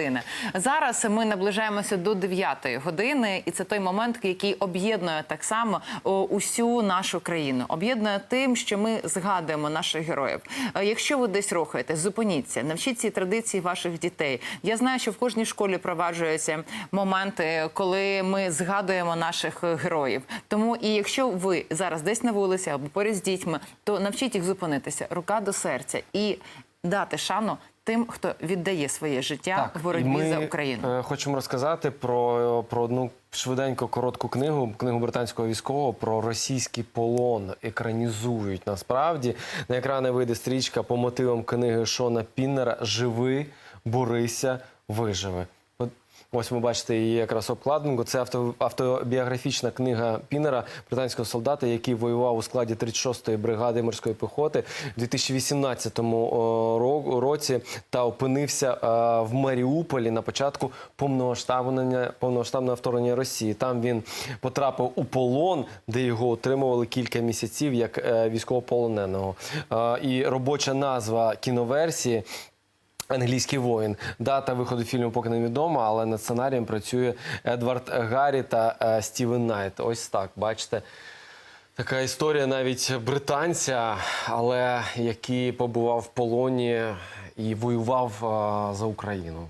години. Зараз ми наближаємося до 9 години, і це той момент, який об'єднує так само усю нашу країну. Об'єднує тим, що ми згадуємо наших героїв. Е, Якщо ви десь рухаєтесь, зупиніться, навчіть ці традиції ваших дітей. Я знаю, що в кожній школі проваджуються моменти, коли ми згадуємо наших е, героїв. Тому і якщо ви зараз десь на вулиці або поряд з дітьми, то навчіть їх зупинитися, рука до серця і дати шану тим, хто віддає своє життя в боротьбі ми, за Україну. е, Хочемо розказати про, про одну швиденько коротку книгу, книгу британського військового про російський полон. Екранізують насправді. На екрани вийде стрічка по мотивам книги Шона Піннера Живи, борися, виживи. Ось ви бачите її якраз обкладинку. Це авто, автобіографічна книга Пінера, британського солдата, який воював у складі 36-ї бригади морської піхоти у 2018 о, ро- році та опинився е, в Маріуполі на початку повномасштабного повномасштабного вторгнення Росії. Там він потрапив у полон, де його отримували кілька місяців як е, військовополоненого. Е, і робоча назва кіноверсії. Англійський воїн. Дата виходу фільму поки невідома, але над сценарієм працює Едвард Гаррі та е, Стівен Найт. Ось так, бачите. Така історія навіть британця, але який побував в полоні і воював е, за Україну.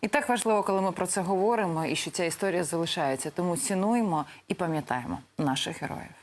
І так важливо, коли ми про це говоримо, і що ця історія залишається. Тому цінуємо і пам'ятаємо наших героїв.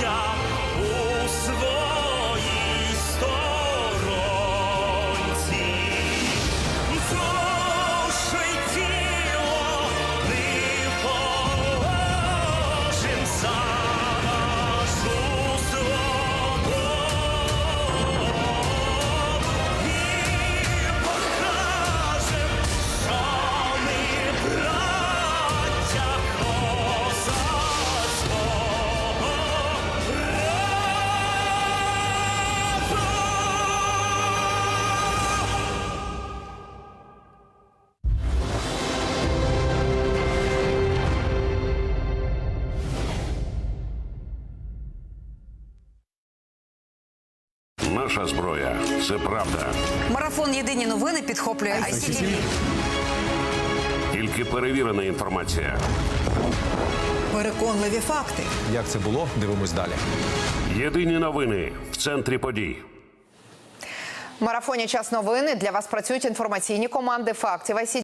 shot. Наша зброя це правда. Марафон Єдині новини підхоплює ICTV. Тільки перевірена інформація. Переконливі факти. Як це було? Дивимось далі. Єдині новини в центрі подій. В марафоні час новини для вас працюють інформаційні команди фактів ICTV.